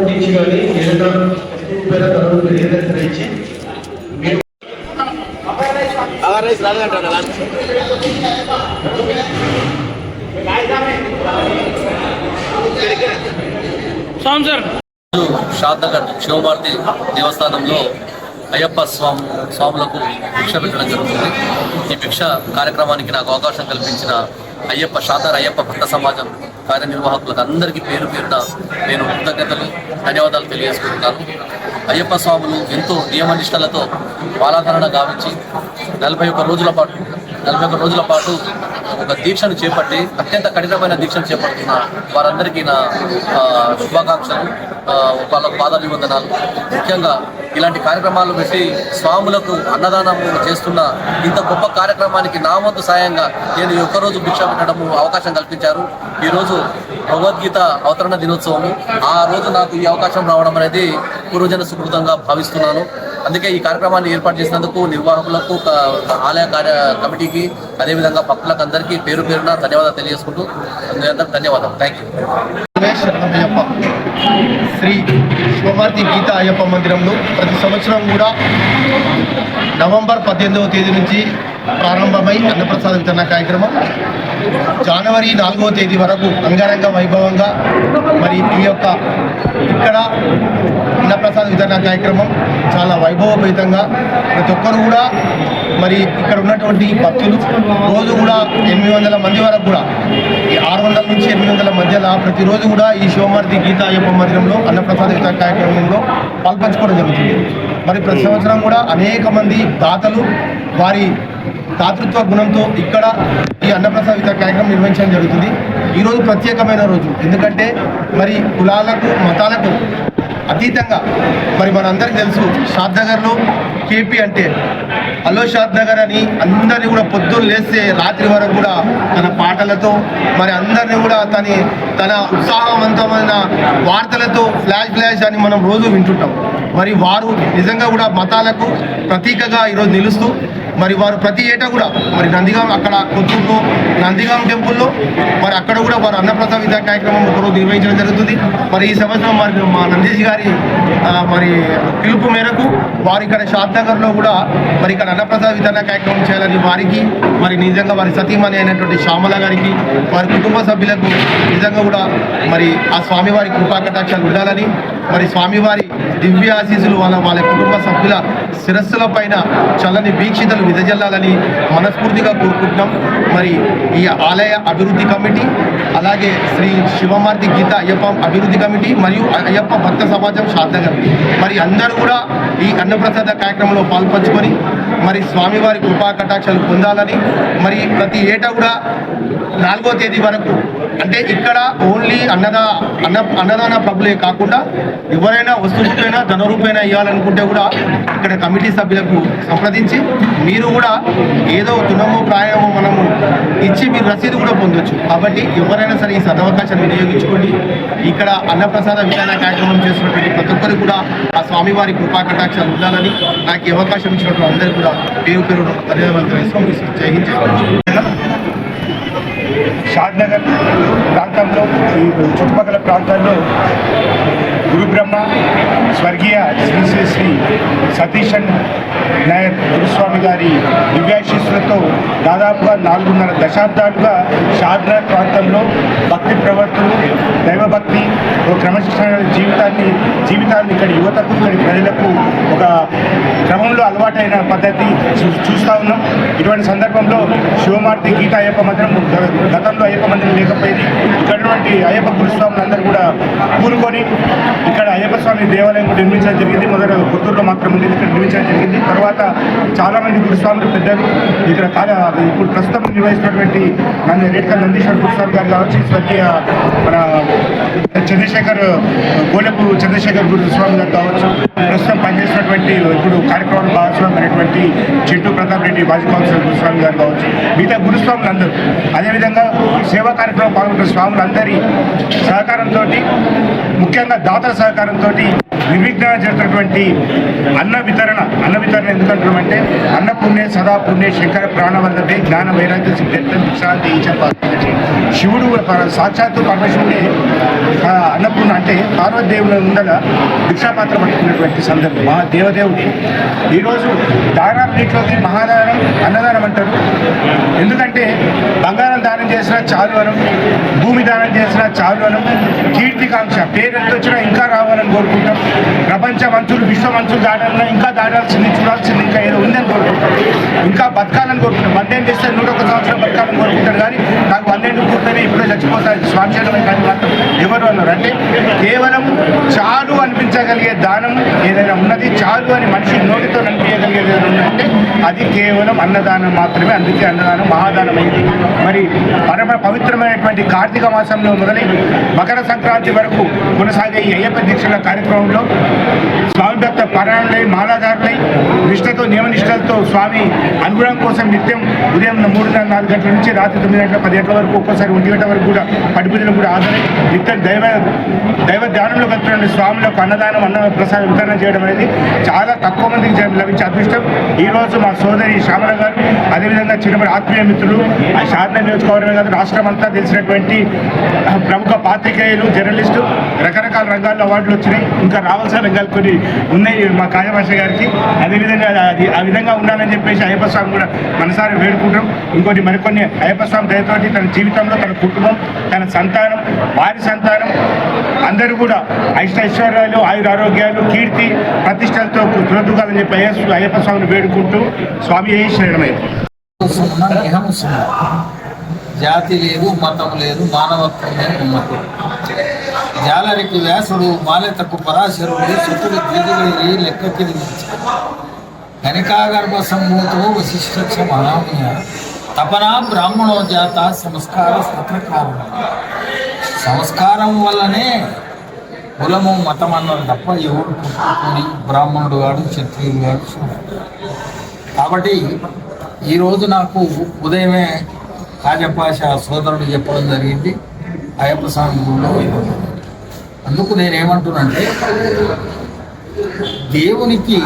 నుంచి కానీ ఏదైనా పేద తరగతులు ఏదైనా ఇచ్చి మీరు షాద్నగర్ శివమార్తి దేవస్థానంలో అయ్యప్ప స్వామి స్వాములకు భిక్ష పెట్టడం జరుగుతుంది. ఈ భిక్ష కార్యక్రమానికి నాకు అవకాశం కల్పించిన అయ్యప్ప శాతార అయ్యప్ప భక్త సమాజం కార్యనిర్వాహకులకు అందరికీ పేరు పేరున నేను కృతజ్ఞతలు ధన్యవాదాలు తెలియజేసుకుంటున్నాను. అయ్యప్ప స్వాములు ఎంతో నియమనిష్టలతో బాలాధరణ గావించి నలభై ఒక్క రోజుల పాటు నలభై ఒక్క రోజుల పాటు ఒక దీక్షను చేపట్టి అత్యంత కఠినమైన దీక్షను చేపడుతున్న వారందరికీ నా శుభాకాంక్షలు వాళ్ళ వాళ్ళకు పాదాభివందనాలు. ముఖ్యంగా ఇలాంటి కార్యక్రమాలు పెట్టి స్వాములకు అన్నదానం చేస్తున్న ఇంత గొప్ప కార్యక్రమానికి నా వంతు సాయంగా నేను ఒక్కరోజు భిక్ష పెట్టడము అవకాశం కల్పించారు. ఈరోజు భగవద్గీత అవతరణ దినోత్సవము. ఆ రోజు నాకు ఈ అవకాశం రావడం అనేది పూర్వజన సుకృతంగా భావిస్తున్నాను. అందుకే ఈ కార్యక్రమాన్ని ఏర్పాటు చేసినందుకు నిర్వాహకులకు ఆలయ కార్య కమిటీకి అదేవిధంగా భక్తులకు అందరికీ పేరు పేరున ధన్యవాదాలు తెలియజేసుకుంటూ అందరికీ ధన్యవాదాలు. థ్యాంక్ యూ శ్రీ శివమార్తి గీత అయ్యప్ప మందిరంలో ప్రతి సంవత్సరం కూడా నవంబర్ పద్దెనిమిదవ తేదీ నుంచి ప్రారంభమై అన్నప్రసాద వితరణ కార్యక్రమం. జనవరి నాలుగవ తేదీ వరకు అంగరంగ వైభవంగా మరి ఈ యొక్క ఇక్కడ అన్నప్రసాద వితరణ కార్యక్రమం చాలా వైభవపేతంగా ప్రతి ఒక్కరు కూడా మరి ఇక్కడ ఉన్నటువంటి భక్తులు రోజు కూడా ఎనిమిది వందల మంది వరకు కూడా ఈ ఆరు వందల నుంచి ఎనిమిది వందల మధ్యలో ప్రతిరోజు కూడా ఈ శివమార్తి గీత అయ్యప్ప మందిరంలో అన్నప్రసాద వితరణ కార్యక్రమంలో పాల్పంచుకోవడం జరుగుతుంది. మరి ప్రతి సంవత్సరం కూడా అనేక మంది దాతలు వారి దాతృత్వ గుణంతో ఇక్కడ ఈ అన్నప్రసాద వితరణ కార్యక్రమం నిర్వహించడం జరుగుతుంది. ఈరోజు ప్రత్యేకమైన రోజు. ఎందుకంటే మరి కులాలకు మతాలకు అతీతంగా. మరి మనందరికీ తెలుసు షాద్ నగర్లో కేపీ అంటే అల్లో షాద్ నగర్ అని అందరినీ కూడా పొద్దున్న లేస్తే రాత్రి వరకు కూడా తన పాటలతో మరి అందరినీ కూడా తన తన ఉత్సాహవంతమైన వార్తలతో ఫ్లాష్ ఫ్లాష్ అని మనం రోజు వింటుంటాం. మరి వారు నిజంగా కూడా మతాలకు ప్రతీకగా ఈరోజు నిలుస్తూ మరి వారు ప్రతి ఏటా కూడా మరి నందిగాం అక్కడ కొత్తూరులో నందిగాం టెంపుల్లో మరి అక్కడ కూడా వారు అన్నప్రసాద విద్యా కార్యక్రమం ఒకరోజు నిర్వహించడం జరుగుతుంది. మరి ఈ సంవత్సరం మరి మా నందీష్ గారి మరి పిలుపు మేరకు వారు ఇక్కడ షాద్నగర్లో కూడా మరి ఇక్కడ అన్నప్రసాద విధాన కార్యక్రమం చేయాలని వారికి మరి నిజంగా వారి సతీమణి అయినటువంటి శ్యామల గారికి వారి కుటుంబ సభ్యులకు నిజంగా కూడా మరి ఆ స్వామివారి కృపాకటాక్షాలు ఉండాలని మరి స్వామివారి దివ్య వాళ్ళ వాళ్ళ కుటుంబ సభ్యుల శిరస్సుల పైన చల్లని వీక్షితలు విదజల్లాలని మనస్ఫూర్తిగా కోరుకుంటున్నాం. మరి ఈ ఆలయ అభివృద్ధి కమిటీ అలాగే శ్రీ శివమార్తి గీత అయ్యప్ప అభివృద్ధి కమిటీ మరియు అయ్యప్ప భక్త సమాజం శాంతనగర్ మరి అందరూ కూడా ఈ అన్నప్రసాద కార్యక్రమంలో పాల్పంచుకొని మరి స్వామివారి కృపా కటాక్షాలు పొందాలని మరి ప్రతి ఏటా కూడా నాలుగో తేదీ వరకు అంటే ఇక్కడ ఓన్లీ అన్నదా అన్న అన్నదాన ప్రభులే కాకుండా ఎవరైనా వస్తు రూపేనా ధన ఇవ్వాలనుకుంటే కూడా ఇక్కడ కమిటీ సభ్యులకు సంప్రదించి మీరు కూడా ఏదో తునమో ప్రాయమో మనము ఇచ్చి మీరు రసీదు కూడా పొందొచ్చు. కాబట్టి ఎవరైనా సరే ఈ సదవకాశాన్ని వినియోగించుకోండి. ఇక్కడ అన్నప్రసాద విధాన కార్యక్రమం చేస్తున్నటువంటి ప్రతి ఒక్కరు కూడా ఆ స్వామివారి కృపా కటాక్షాలు ఉండాలని నాకు ఈ అవకాశం ఇచ్చినటువంటి అందరూ కూడా పేరు పేరు ధన్యవాదాలు. తెలుసుకోండి జై హింద్. షాద్నగర్ ప్రాంతంలో ఈ చుట్టుపక్కల ప్రాంతాల్లో గురు బ్రహ్మ స్వర్గీయ శ్రీ శ్రీ శ్రీ సతీశన్ నాయక్ గురుస్వామి గారి దివ్యాశీస్సులతో దాదాపుగా నాలుగున్నర దశాబ్దాలుగా షాద్నగర్ ప్రాంతంలో భక్తి ప్రవర్తనలు దైవభక్తి ఒక క్రమశిక్షణ జీవితాన్ని జీవితాన్ని ఇక్కడ యువతకు ఇక్కడ ప్రజలకు ఒక క్రమంలో అలవాటైన పద్ధతి చూ- చూస్తా ఉన్నాం. ఇటువంటి సందర్భంలో శివమార్తి గీత అయ్యప్ప మందిరం గతంలో అయ్యప్ప మందిరం లేకపోయింది. ఇక్కడ అయ్యప్ప గురుస్వాములందరూ కూడా కూరుకొని ఇక్కడ అయ్యప్ప స్వామి దేవాలయం కూడా నిర్మించడం జరిగింది. మొదట పుత్తూరులో మాత్రం ఉంది ఇక్కడ నిర్మించడం జరిగింది. తర్వాత చాలా మంది గురుస్వాములు పెద్దలు ఇక్కడ కాల ఇప్పుడు ప్రస్తుతం నిర్వహిస్తున్నటువంటి నన్ను రేట్కల్ నందీశ్వర గురుస్వామి గారు కావచ్చు స్వర్గీయ మన చంద్రశేఖర్ గోలపు చంద్రశేఖర్ గురుస్వామి గారు కావచ్చు. ప్రస్తుతం పనిచేసినటువంటి ఇప్పుడు కార్యక్రమం భాగస్వామి అనేటువంటి చెట్టు ప్రతాప్ రెడ్డి మాజీ కౌన్సిలర్ గురుస్వామి గారు కావచ్చు. మిగతా గురుస్వాములు అందరూ అదేవిధంగా సేవా కార్యక్రమం పాల్గొంటున్న స్వాములందరి సహకారంతో ముఖ్యంగా దాతల సహకారంతో నిర్విఘ్నంగా జరిగినటువంటి అన్న వితరణ అన్న వితరణ ఎందుకంటున్నామంటే అన్న పుణ్య సదా పుణ్య శంకర ప్రాణవల్లభే జ్ఞాన వైరాగ్య సిద్ధాంతం విశ్రాంతి శివుడు సాక్షాత్తు పరమశివుడే అన్నపూర్ణ అంటే పార్వతీదేవుల ముందల భిక్షాపాత్ర పట్టుకున్నటువంటి సందర్భం మా దేవదేవుడు ఈరోజు దానాలన్నింటిలోకి మహాదానం అన్నదానం అంటారు. ఎందుకంటే బంగారం దానం చేసినా చాలు అనం భూమి దానం చేసినా చాలు అనం కీర్తికాంక్ష పేరెంత వచ్చినా ఇంకా రావాలని కోరుకుంటాం. ప్రపంచ మంచులు విశ్వ మంచులు దాటాలన్నా ఇంకా దాటాల్సింది చూడాల్సింది ఇంకా ఏదో ఉందని కోరుకుంటాం. ఇంకా బతకాలని కోరుకుంటాం. వందేం చేస్తే నూట ఒక సంవత్సరం బతకాలని కోరుకుంటారు కానీ నాకు వందేళ్ళు పూర్తయినా ఇప్పుడే చచ్చిపోతాను స్వామిశేషం కానీ మాత్రం ఎవరు అన్నారు? అంటే కేవలం చాలు అనిపించగలిగే దానం ఏదైనా ఉన్నది చాలు అని మనిషి నోటితో అనిపించగలిగేది ఏదైనా ఉందంటే అది కేవలం అన్నదానం మాత్రమే. అందుకే అన్నదానం మహాదానం అయింది మరి పరమ పవిత్రమైనటువంటి కార్తీక మాసంలో మొదలై మకర సంక్రాంతి వరకు కొనసాగే ఈ అయ్యప్ప దీక్షల కార్యక్రమంలో స్వామి భక్త మాలాదారులై నిష్ఠతో నియమనిష్టలతో స్వామి అనుగ్రహం కోసం నిత్యం ఉదయం మూడున్నర నాలుగు గంటల నుంచి రాత్రి తొమ్మిది గంటల పది గంటల వరకు ఒక్కోసారి ఒంటి గంటల వరకు కూడా పడిపూజలు కూడా హాజరై నిత్యం దైవ దైవ ధ్యానంలో కలుపుతున్న స్వాములకు అన్నదానం అన్న ప్రసాదం వితరణ చేయడం అనేది చాలా తక్కువ మందికి లభించే అదృష్టం. ఈ రోజు మా సోదరి శ్యామల గారు అదేవిధంగా చిన్నప్పటి ఆత్మీయ మిత్రులు ఆ శారద నియోజకవర్గమే కాదు రాష్ట్రం అంతా తెలిసినటువంటి ప్రముఖ పాత్రికేయులు జర్నలిస్టు రకరకాల రంగాల్లో అవార్డులు వచ్చినాయి. ఇంకా కావాల్సిన రంగాలు కొన్ని ఉన్నాయి మా కాయభాష గారికి. అదేవిధంగా అది ఆ విధంగా ఉండాలని చెప్పేసి అయ్యప్ప స్వామి కూడా మనసారి వేడుకుంటాం. ఇంకోటి మరికొన్ని అయ్యప్ప స్వామి దయతోటి తన జీవితంలో తన కుటుంబం తన సంతానం వారి సంతానం అందరూ కూడా అష్ట ఐశ్వర్యాలు ఆయుర ఆరోగ్యాలు కీర్తి ప్రతిష్టలతో దురదుగాలని చెప్పి అయ్యప్ప అయ్యప్ప స్వామిని వేడుకుంటూ స్వామి అయ్యి శరణమయ్య జాతి లేదు మతం లేదు మానవత్వం లేదు జాలరికి వ్యాసుడు మాలెతకు పరాశరుడు శత్రుడు ద్విజులేరి లెక్కకి కనికాగర్భ సంభూతో వశిష్ఠ మహాముయ తపనా బ్రాహ్మణో జాత సంస్కార సత్రకారణ సంస్కారం వల్లనే కులము మతం అన్నారు తప్ప ఎవరు పుట్టుకొని బ్రాహ్మణుడు గాడు క్షత్రియుడు గాడు కాబట్టి ఈరోజు నాకు ఉదయమే కాజపాష సోదరుడు చెప్పడం జరిగింది. అయ్యప్ప స్వామి గుడిలో అందుకు నేనేమంటున్నానంటే దేవునికి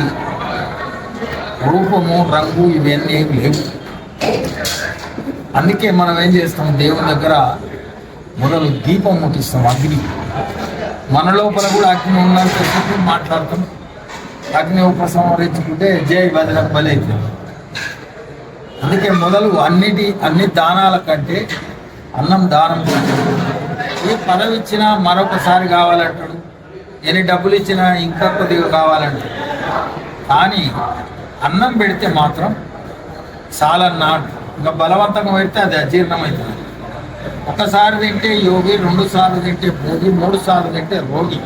రూపము రంగు ఇవన్నీ ఏం లేవు. అందుకే మనం ఏం చేస్తాం? దేవుని దగ్గర మొదలు దీపం ముట్టిస్తాం అగ్ని. మన లోపల కూడా అగ్ని ఉన్నంతసేపు మాట్లాడతాం. అగ్ని ఉపసంహరించుకుంటే జై భద్రకు బలి అవుతుంది అందుకే మొదలు అన్నిటి అన్ని దానాల కంటే అన్నం దానం ఏ పదవి ఇచ్చినా మరొకసారి కావాలంటాడు. ఎన్ని డబ్బులు ఇచ్చినా ఇంకా కొద్దిగా కావాలంటాడు. కానీ అన్నం పెడితే మాత్రం చాలన్నాడు ఇంకా బలవంతంగా పెడితే అది అజీర్ణమవుతుంది. ఒకసారి తింటే యోగి రెండు సార్లు తింటే భోగి మూడు సార్లు తింటే రోగి.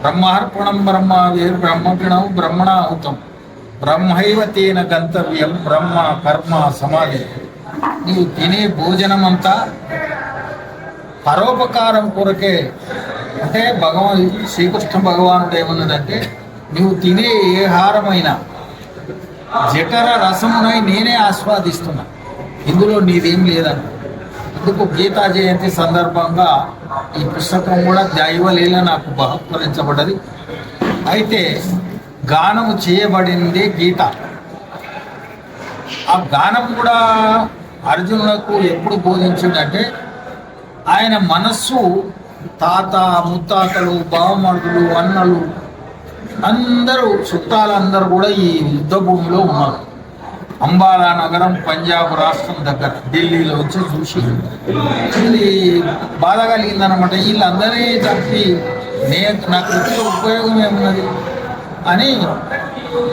బ్రహ్మార్పణం బ్రహ్మ వేరు బ్రహ్మగిణం బ్రహ్మణాహుతం. బ్రహ్మైవ తేన గంతవ్యం బ్రహ్మ కర్మ సమాధి. నీవు తినే భోజనం అంతా పరోపకారం కొరకే అంటే భగవాన్ శ్రీకృష్ణ భగవానుడు ఏమన్నదంటే నువ్వు తినే ఏ హారమైనా జఠర రసమునై నేనే ఆస్వాదిస్తున్నా. ఇందులో నీదేం లేదన్న. అందుకు గీతా జయంతి సందర్భంగా ఈ పుస్తకం కూడా దైవలీల నాకు బహుకరించబడ్డది. అయితే గానము చేయబడింది గీత. ఆ గానం కూడా అర్జునులకు ఎప్పుడు బోధించిందంటే ఆయన మనస్సు తాత ముత్తాతలు బావమరుదులు అన్నలు అందరూ చుట్టాలందరూ కూడా ఈ యుద్ధ భూమిలో ఉన్నారు. అంబాలా నగరం పంజాబ్ రాష్ట్రం దగ్గర ఢిల్లీలో వచ్చి చూసి. ఇది బాధ కలిగిందనమాట వీళ్ళందరినీ తప్పి నే నాకు వచ్చే ఉపయోగం ఏమున్నది? అని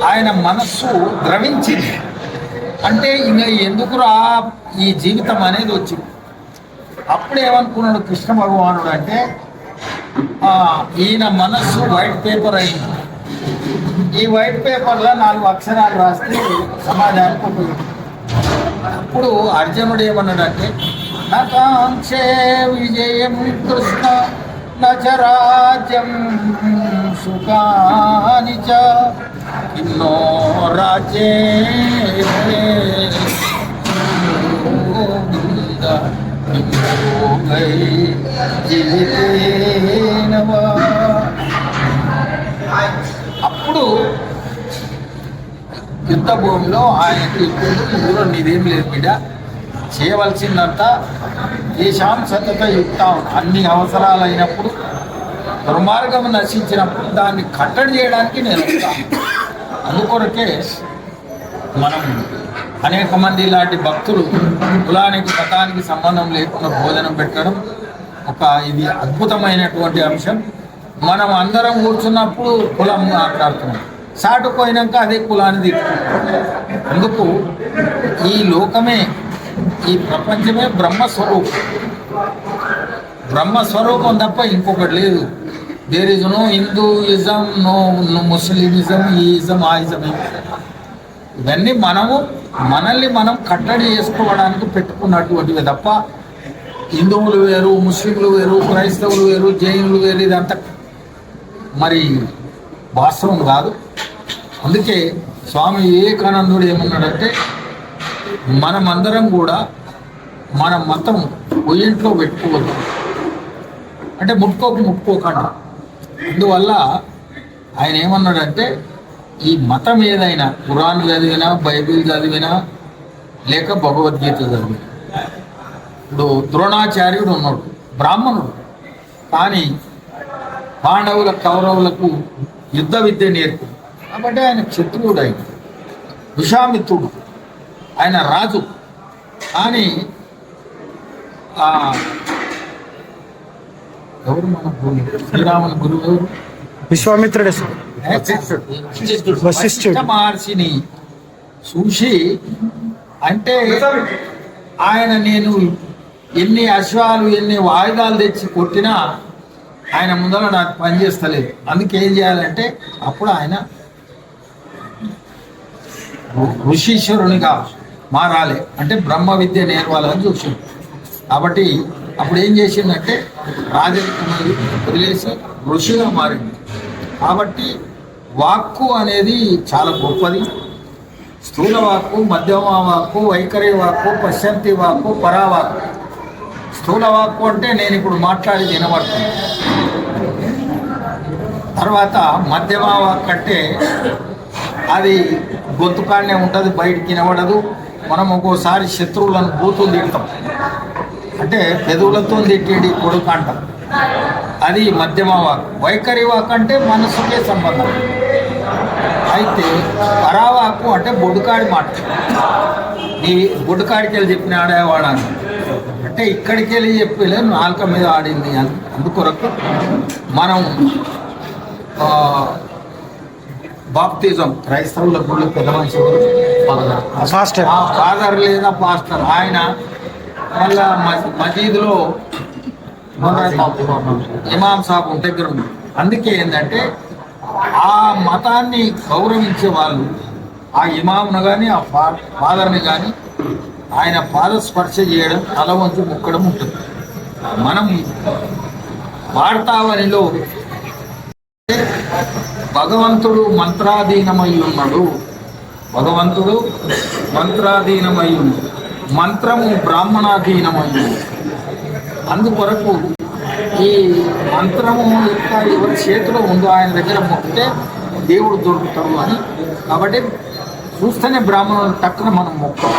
ఆయన మనస్సు ద్రవించింది. అంటే ఇంకా ఎందుకురా ఈ జీవితం అనేది వచ్చింది? అప్పుడు ఏమనుకున్నాడు కృష్ణ భగవానుడు అంటే ఈయన మనస్సు వైట్ పేపర్ అయింది. ఈ వైట్ పేపర్లో నాలుగు అక్షరాలు రాస్తే సమాజానికి ఉపయోగం అప్పుడు అర్జునుడు ఏమన్నాడంటే నకాంక్షే విజయం కృష్ణ నచరాజ్యం సుఖాని చ రాజే రాజ్యే అప్పుడు యుద్ధ భూమిలో ఆయనకి ఇప్పుడు నీదేం లేదు బిడ్డ. చేయవలసిందంతా దేశాం సతత యుక్తం అన్ని అవసరాలు అయినప్పుడు దుర్మార్గం నశించినప్పుడు దాన్ని కట్టడి చేయడానికి నేను అందుకొరకే మనం అనేక మంది ఇలాంటి భక్తులు కులానికి మతానికి సంబంధం లేకుండా భోజనం పెట్టడం ఒక ఇది అద్భుతమైనటువంటి అంశం. మనం అందరం కూర్చున్నప్పుడు కులం మాట్లాడుతున్నాం. సాటుపోయినాక అదే కులాన్ని తిట్టుకుంటాం అందుకు ఈ లోకమే ఈ ప్రపంచమే బ్రహ్మస్వరూపం. బ్రహ్మస్వరూపం తప్ప ఇంకొకటి లేదు. There is no Hinduism no Muslimism ఈ ఇజం ఆ ఇజం ఇవన్నీ మనము మనల్ని మనం కట్టడి చేసుకోవడానికి పెట్టుకున్నటువంటివి తప్ప హిందువులు వేరు ముస్లింలు వేరు క్రైస్తవులు వేరు జైనులు వేరు ఇదంతా మరి వాస్తవం కాదు. అందుకే స్వామి వివేకానందుడు ఏమన్నాడంటే మనమందరం కూడా మన మతం ఒయింట్లో పెట్టుకోవద్దు. అంటే ముట్టుకోకు ముట్టుకోకుండా. అందువల్ల ఆయన ఏమన్నాడంటే ఈ మతం ఏదైనా ఖురాన్ చదివినా బైబిల్ చదివినా లేక భగవద్గీత చదివినా. ఇప్పుడు ద్రోణాచార్యుడు ఉన్నాడు బ్రాహ్మణుడు. కానీ పాండవుల కౌరవులకు యుద్ధ విద్య నేర్పు కాబట్టి ఆయన క్షత్రియుడు ఆయన విషామిత్రుడు. ఆయన రాజు. కానీ ఆ ఎవరు మన గురువు? శ్రీరాముని గురువు ఎవరు? విశ్వామిత్రుడే సార్. వశిష్ఠుడు. మహర్షిని చూసి అంటే ఆయన నేను ఎన్ని అశ్వాలు ఎన్ని వాయిదాలు తెచ్చి కొట్టినా ఆయన ముందర నాకు పనిచేస్తలేదు అందుకే ఏం చేయాలంటే అప్పుడు ఆయన ఋషీశ్వరునిగా మారాలి. అంటే బ్రహ్మ విద్య నేర్వాలని చూసిండు కాబట్టి అప్పుడు ఏం చేసిందంటే రాజరికం వదిలేసి ఋషిగా మారింది. కాబట్టి వాక్కు అనేది చాలా గొప్పది. స్థూల వాక్కు మధ్యమ వాక్కు వైఖరి వాక్కు పశ్చంతి వాక్కు పరావాక్కు స్థూల వాక్కు అంటే నేను ఇప్పుడు మాట్లాడేది వినబడుతుంది. తర్వాత మధ్యమ వాక్కు అంటే అది గొంతుకాడనే ఉంటుంది బయటికి వినబడదు. మనం ఒక్కోసారి శత్రువులను బూతులు తింటాం. అంటే పెదవులతో తిట్టేది కొడుకు అంటాం. అది మధ్యమ వాక్ వైఖరి వాక్ అంటే మనసుకే సంబంధం. అయితే పరావాకు అంటే బొడుకాడి మాట. నీ బొడుకాడికి వెళ్ళి చెప్పిన ఆడేవాడని అంటే ఇక్కడికి వెళ్ళి చెప్పలే నాలుక మీద ఆడింది అని. అందుకొరకు మనం బాప్తిజం క్రైస్తవుల గుళ్ళు పెద్ద మనిషి? పాస్టర్. ఫాదర్ లేదా పాస్టర్? ఆయన మళ్ళా మసీ- మసీదులో ఇమాం సాబ్ దగ్గర ఉంది. అందుకే ఏంటంటే ఆ మతాన్ని గౌరవించే వాళ్ళు ఆ ఇమామును కానీ ఆ ఫా ఫాదర్ని కానీ ఆయన పాద స్పర్శ చేయడం తల వంచి ముక్కడం ఉంటుంది. మనం వార్తావనిలో భగవంతుడు మంత్రాధీనమై ఉన్నాడు భగవంతుడు మంత్రాధీనమై ఉన్నాడు మంత్రము బ్రాహ్మణాధీనమై అందుకొరకు ఈ మంత్రము యొక్క ఎవరి చేతిలో ఉందో ఆయన దగ్గర మొక్కితే దేవుడు దొరుకుతాడు అని. కాబట్టి చూస్తేనే బ్రాహ్మణులు తక్కువ మనం మొక్కం.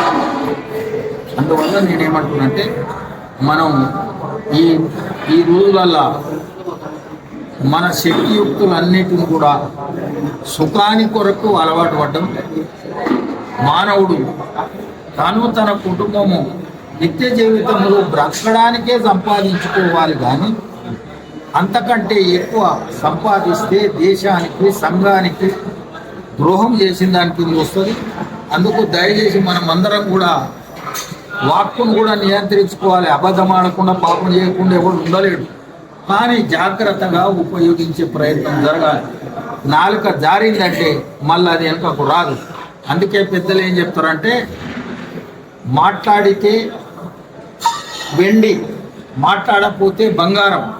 అందువల్ల నేనేమంటున్నంటే మనం ఈ ఈ రోజులల్లా మన శక్తియుక్తులన్నిటిని కూడా సుఖాని కొరకు అలవాటు పడ్డం మానవుడు తాను తన కుటుంబము నిత్య జీవితంలో బ్రతకడానికే సంపాదించుకోవాలి కానీ అంతకంటే ఎక్కువ సంపాదిస్తే దేశానికి సంఘానికి ద్రోహం చేసిన దాని కింద వస్తుంది. అందుకు దయచేసి మనం అందరం కూడా వాక్కును కూడా నియంత్రించుకోవాలి. అబద్ధం ఆడకుండా పాపం చేయకుండా ఎవరు ఉండలేడు. కానీ జాగ్రత్తగా ఉపయోగించే ప్రయత్నం జరగాలి. నాలుక జారిందంటే మళ్ళీ అది వెనుకకు రాదు. అందుకే పెద్దలు ఏం చెప్తారంటే మాట్లాడితే వెండి మాట్లాడకపోతే బంగారం.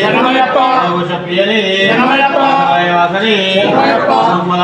శరణమయ్యప్ప.